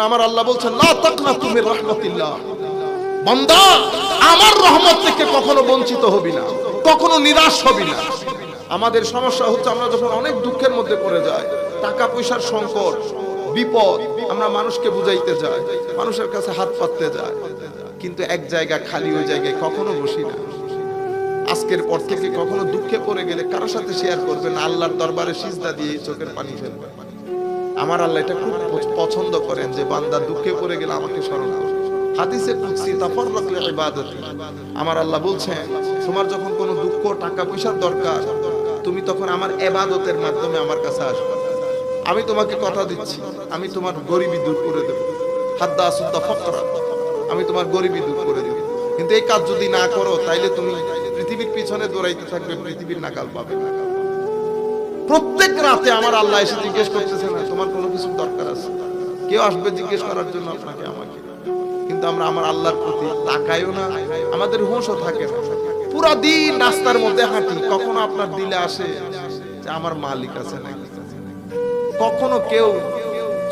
আমার আল্লাহ তাকনা তুমি রহমতিল্লাহ। বান্দা, আমার রহমত থেকে কখনো বঞ্চিত হবি না, কখনো নিরাশ হবি না। আমাদের সমস্যা হচ্ছে আমরা যখন অনেক দুঃখের মধ্যে পড়ে যাই টাকা পয়সার সংকট, বিপদ, আমরা মানুষকে বুঝাইতে যাই, মানুষের কাছে হাত পাততে যাই, কিন্তু এক জায়গা খালি, ওই জায়গায় কখনো বসি না। আজকের পর থেকে কখনো দুঃখে পড়ে গেলে কারোর সাথে শেয়ার করবেন আল্লাহর দরবারে সিজদা দিয়ে চোখের পানি ফেলবেন আমার আল্লাহ এটা খুব পছন্দ করেন যে বান্দা দুঃখে পড়ে গেলে আমাকে স্মরণ করো। হাদিসে কুদসি, তাফাররাক লিইবাদাতি আমার আল্লাহ বলছেন, তোমার যখন কোনো দুঃখ, টাকা, পয়সার দরকার, তুমি তখন আমার ইবাদতের মাধ্যমে আমার কাছে আসবে। আমি তোমাকে কথা দিচ্ছি, আমি তোমার গরিবি দূর করে দেব। হাদ্দা আসুদ্দা ফকরা আমি তোমার গরিবি দূর করে দেব। কিন্তু এই কাজ যদি না করো, তাইলে তুমি পৃথিবীর পিছনে দৌড়াইতে থাকবে, পৃথিবীর নাকাল পাবে না। প্রত্যেক রাতে আমার আল্লাহ এসে জিজ্ঞেস করতেছে না, তোমার কোনো কিছু দরকার আছে? কেউ আসবে জিজ্ঞেস করার জন্য আপনাকে, আমাকে। কিন্তু আমরা আমার আল্লাহর প্রতি তাকাইও না, আমাদের হুঁশও থাকে না। পুরা দিন রাস্তার মধ্যে হাঁটি, কখনো আপনার দিলে আসে যে আমার মালিক আছে নাকি? কখনো কেউ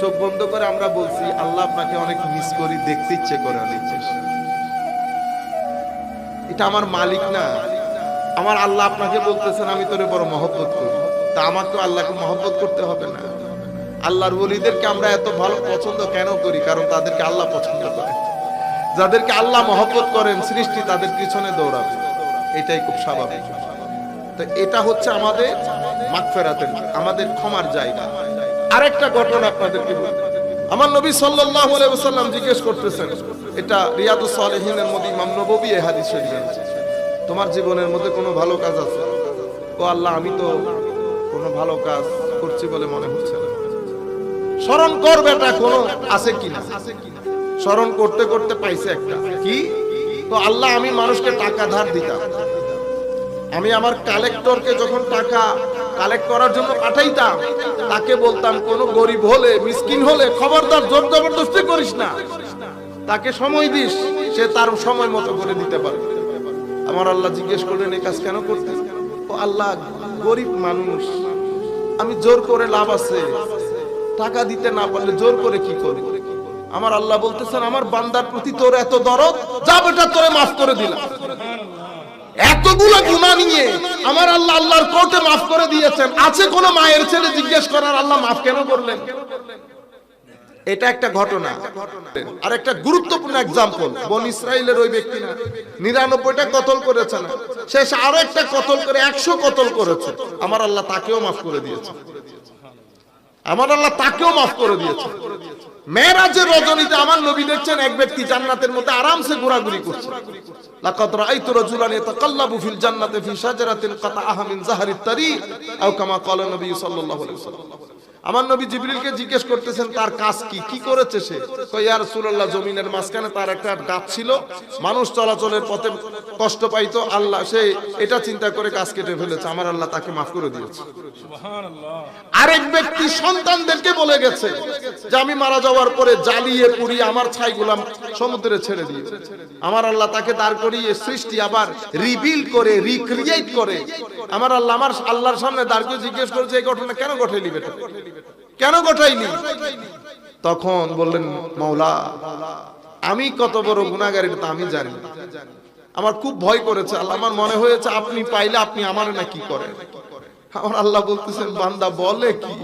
চোখ বন্ধ করে আমরা বলছি, আল্লাহ আপনাকে অনেক মিস করি, দেখতে ইচ্ছে করে অনেক। এটা আমার মালিক না। আমার আল্লাহ আপনাকে বলতেছেন, আমি তোরে বড় মহব্বত করি। তা আমাকে আল্লাহকে মহব্বত করতে হবে না। আল্লাহর ওলিদেরকে আমরা এত ভালো পছন্দ কেন করি? কারণ তাদেরকে আল্লাহ পছন্দ করে যাদেরকে আল্লাহ মহব্বত করেন, সৃষ্টি তাদের পিছনে দৌড়াবে। এটাই খুব স্বাভাবিক। তো এটা হচ্ছে আমাদের মাগফেরাতের আমাদের ক্ষমার জায়গা। আরেকটা ঘটনা আপনাদেরকে বলি। আমার নবী সাল্লাল্লাহু আলাইহি ওয়াসাল্লাম জিজ্ঞেস করতেছেন, এটা রিয়াদুস সালেহিনের মধ্যে ইমাম নববী এই হাদিস শরীফে। তোমার জীবনের মধ্যে কোনো ভালো কাজ আছে? ও আল্লাহ, আমি তো কোনো ভালো কাজ করছি বলে মনে হচ্ছে না। স্মরণ কর বেটা, কোনো আছে কিনা স্মরণ করতে করতে পাইছে একটা। কি? তো আল্লাহ, আমি মানুষকে টাকা ধার দিতাম। আমি আমার কালেক্টরকে যখন টাকা কালেক্ট করার জন্য পাঠাইতাম, তাকে বলতাম, কোন গরিব হলে, মিসকিন হলে খবরদার, জোর জবরদস্তি করিস না। তাকে সময় দিস, সে তার সময় মতো করে দিতে পারবে। আমার আল্লাহ জিজ্ঞেস করলেন, এই কাজ কেন করতে ও আল্লাহ গরিব মানুষ, আমি জোর করে লাভ আছে। টাকা দিতে না পারলে জোর করে কি করি আমার আল্লাহ বলতেছেন, আমার বান্দার প্রতি তোর এত দরদ, যা বেটা তোরে মাফ করে দিলাম। এতগুলো গুণা নিয়ে আমার আল্লাহ আল্লাহর কোর্টে মাফ করে দিয়েছেন। আছে কোন মায়ের ছেলে জিজ্ঞেস করার, আল্লাহ মাফ কেন করলেন? এটা একটা ঘটনা। আর একটা গুরুত্বপূর্ণ এক্সাম্পল বন ইসরায়েলের ওই ব্যক্তি না, নিরানব্বইটা কতল করেছে না, শেষ আরও একটা কতল করে, একশো কতল করেছে। আমার আল্লাহ তাকেও মাফ করে দিয়েছে। আমার আল্লাহ তাকেও মাফ করে দিয়েছে। মেরাজের রজনীতে আমার নবী দেখছেন, এক ব্যক্তি জান্নাতের মধ্যে আরামসে ঘোরাঘুরি করছে। লাকাদ রাআইতু রাজুলান ইয়াতাকাল্লাবু ফিল আও কামা নবী সাল্লাল্লাহু আলাইহি ওয়াসাল্লাম। আমার নবী জিবরিলকে জিজ্ঞেস করতেছেন তার কাজ কি? কি করেছে সে? কই ইয়া রাসূলুল্লাহ জমিনের মাঝখানে তার একটা গাছ ছিল। মানুষ চলাচলের পথে কষ্ট পাইতো। আল্লাহ সে এটা চিন্তা করে কাজ কেটে ফেলেছে। আমার আল্লাহ তাকে মাফ করে দিয়েছে। আরেক ব্যক্তি সন্তানদেরকে বলে গেছে যে আমি মারা যাওয়ার পরে জ্বালিয়ে পুড়িয়ে আমার ছাইগুলা সমুদ্রে ছেড়ে দিয়ে আমার আল্লাহ তাকে দাঁড় করিয়ে সৃষ্টি আবার রিবিল করে রিক্রিয়েট করে। আমার আল্লাহ আমার আল্লাহর সামনে দাঁড় করে জিজ্ঞেস করেছে এই ঘটনা কেন ঘটাইলি বেটা? কেন ঘটাইলি তখন বললেন মাওলা আমি কত বড় গুণাগার এটা আমি জানি। আমার খুব ভয় করেছে, আল্লাহ আমার মনে হয়েছে আপনি পাইলে আপনি আমার না কি করেন। আমার আল্লাহ বলতেছেন, বান্দা, বলে কি?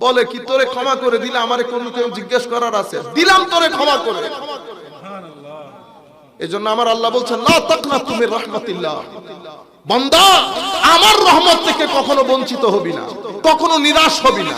বলে কি, তোরে ক্ষমা করে দিলে আমারে কোন কেউ জিজ্ঞেস করার আছে? দিলাম তোরে ক্ষমা করে। এজন্য আমার আল্লাহ বলছেন, লা তাকনা তুমি রহমাতিল্লাহ। বান্দা, আমার রহমত থেকে কখনো বঞ্চিত হবি না। কখনো নিরাশ হবি না।